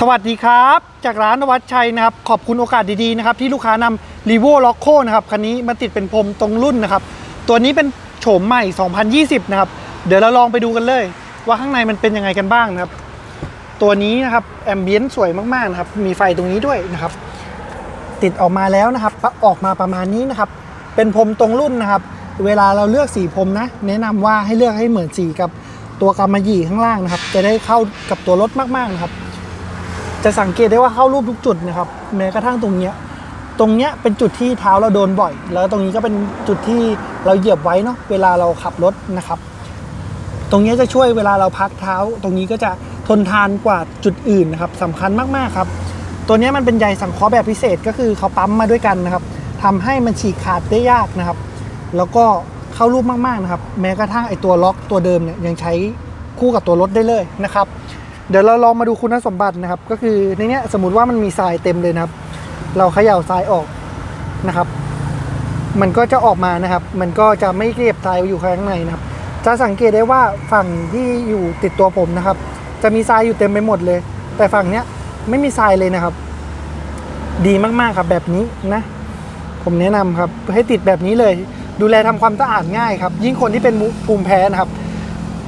สวัสดีครับ จากร้านนวัดชัยนะครับ ขอบคุณโอกาสดีๆนะครับที่ลูกค้านำ r e v o l o c o นะครับคันนี้มาติดเป็นพรมตรงรุ่นนะครับ ตัวนี้เป็นโฉมใหม่ 2020 นะครับ เดี๋ยวเราลองไปดูกันเลย ว่าข้างในมันเป็นยังไงกันบ้างนะครับ ตัวนี้นะครับแอมเบียนสวยมากๆนะครับ มีไฟตรงนี้ด้วยนะครับ ติดออกมาแล้วนะครับ ออกมาประมาณนี้นะครับ เป็นพรมตรงรุ่นนะครับ เวลาเราเลือกสีพรมนะ แนะนำว่าให้เลือกให้เหมือนสีกับตัวกำมะหยี่ข้างล่างนะครับ จะได้เข้ากับตัวรถมากๆนะครับ จะสังเกตได้ว่าเข้ารูปทุกจุดนะครับแม้กระทั่งตรงเนี้ยตรงเนี้ยเป็นจุดที่เท้าเราโดนบ่อย แล้วตรงนี้ก็เป็นจุดที่เราเหยียบไว้เนาะเวลาเราขับรถนะครับ ตรงนี้จะช่วยเวลาเราพักเท้า ตรงนี้ก็จะทนทานกว่าจุดอื่นนะครับสำคัญมากๆครับ ตัวนี้มันเป็นใยสังเคราะห์แบบพิเศษก็คือเขาปั๊มมาด้วยกันนะครับทำให้มันฉีกขาดได้ยากนะครับ แล้วก็เข้ารูปมากๆนะครับ แม้กระทั่งไอตัวล็อกตัวเดิมเนี่ยยังใช้คู่กับตัวรถได้เลยนะครับ เดี๋ยวเราลองมาดูคุณสมบัตินะครับ ก็คือในนี้สมมติว่ามันมีทรายเต็มเลยนะครับ เราเขย่าทรายออกนะครับ มันก็จะออกมานะครับ มันก็จะไม่เก็บทรายอยู่ข้างในนะครับ จะสังเกตได้ว่าฝั่งที่อยู่ติดตัวผมนะครับ จะมีทรายอยู่เต็มไปหมดเลย แต่ฝั่งเนี้ยไม่มีทรายเลยนะครับ ดีมากๆครับแบบนี้นะ ผมแนะนำครับให้ติดแบบนี้เลย ดูแลทำความสะอาดง่ายครับ ยิ่งคนที่เป็นภูมิแพ้นะครับ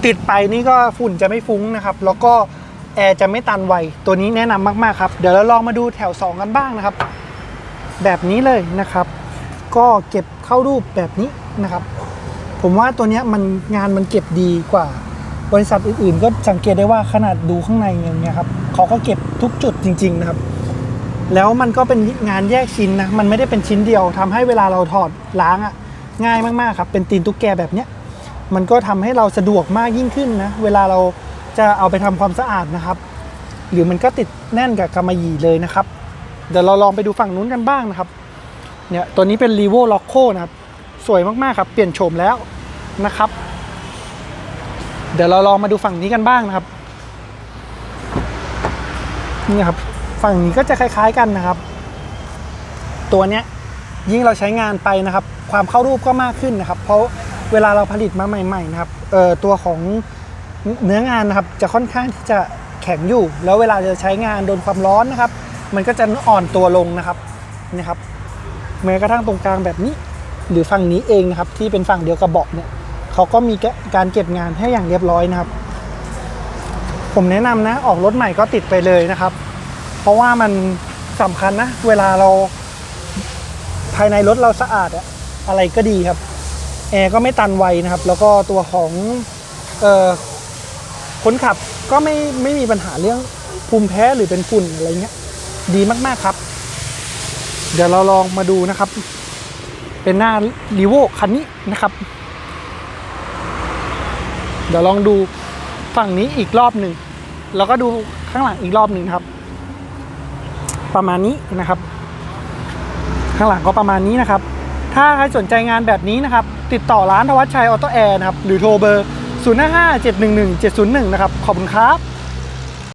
ติดไปนี่ก็ฝุ่นจะไม่ฟุ้งนะครับ แล้วก็ แอร์จะไม่ตันไว ตัวนี้แนะนำมาก ๆ ครับ เดี๋ยวเราลองมาดูแถว 2 กันบ้างนะครับ แบบนี้เลยนะครับ ก็เก็บเข้ารูปแบบนี้นะครับ ผมว่าตัวนี้มันงานมันเก็บดีกว่า บริษัทอื่น ๆ ก็สังเกตได้ว่าขนาดดูข้างในอย่างเงี้ยครับเขาก็เก็บทุกจุดจริง ๆ นะครับ แล้วมันก็เป็นงานแยกชิ้นนะ มันไม่ได้เป็นชิ้นเดียวทำให้เวลาเราถอดล้างอะ่ะง่ายมาก ๆ ครับ เป็นตีนตุ๊กแกแบบเนี้ยมันก็ทำให้เราสะดวกมากยิ่งขึ้นนะ เวลาเรา จะเอาไปทำความสะอาดนะครับ หรือมันก็ติดแน่นกับกำมะหยี่เลยนะครับ เดี๋ยวเราลองไปดูฝั่งนู้นกันบ้างนะครับ เนี่ยตัวนี้เป็น r e v o l o c o นะครับ สวยมากๆครับ เปลี่ยนโฉมแล้วนะครับ เดี๋ยวเราลองมาดูฝั่งนี้กันบ้างนะครับนี่ครับฝั่งนี้ก็จะคล้าย ๆกันนะครับ ตัวเนี้ยยิ่งเราใช้งานไปนะครับ ความเข้ารูปก็มากขึ้นนะครับ เพราะเวลาเราผลิตมาใหม่ ๆ นะครับเอ่อตัวของ เนื้องานนะครับจะค่อนข้างที่จะแข็งอยู่ แล้วเวลาจะใช้งานโดนความร้อนนะครับ มันก็จะอ่อนตัวลงนะครับนี่ครับแม้กระทั่งตรงกลางแบบนี้ หรือฝั่งนี้เองนะครับ ที่เป็นฝั่งเดียวกับเบาะเนี่ยเขาก็มีการเก็บงานให้อย่างเรียบร้อยนะครับ ผมแนะนำนะออกรถใหม่ก็ติดไปเลยนะครับ เพราะว่ามันสำคัญนะ เวลาเราภายในรถเราสะอาดอะอะไรก็ดีครับแอร์ก็ไม่ตันไวนะครับ แล้วก็ตัวของเอ่อ คนขับก็ไม่ไม่มีปัญหาเรื่องภูมิแพ้หรือเป็นฝุ่นอะไรเงี้ย ดีมากๆครับ เดี๋ยวเราลองมาดูนะครับ เป็นหน้ารีโวคันนี้นะครับ เดี๋ยวลองดูฝั่งนี้อีกรอบหนึ่งแล้วก็ดูข้างหลังอีกรอบหนึ่งครับ ประมาณนี้นะครับ ข้างหลังก็ประมาณนี้นะครับ ถ้าใครสนใจงานแบบนี้นะครับ ติดต่อร้านทวัชชัยออโตแอร์นะครับ หรือโทรเบอร์ 0 5 5 7 1 1 7 0 1 นะครับ ขอบคุณครับ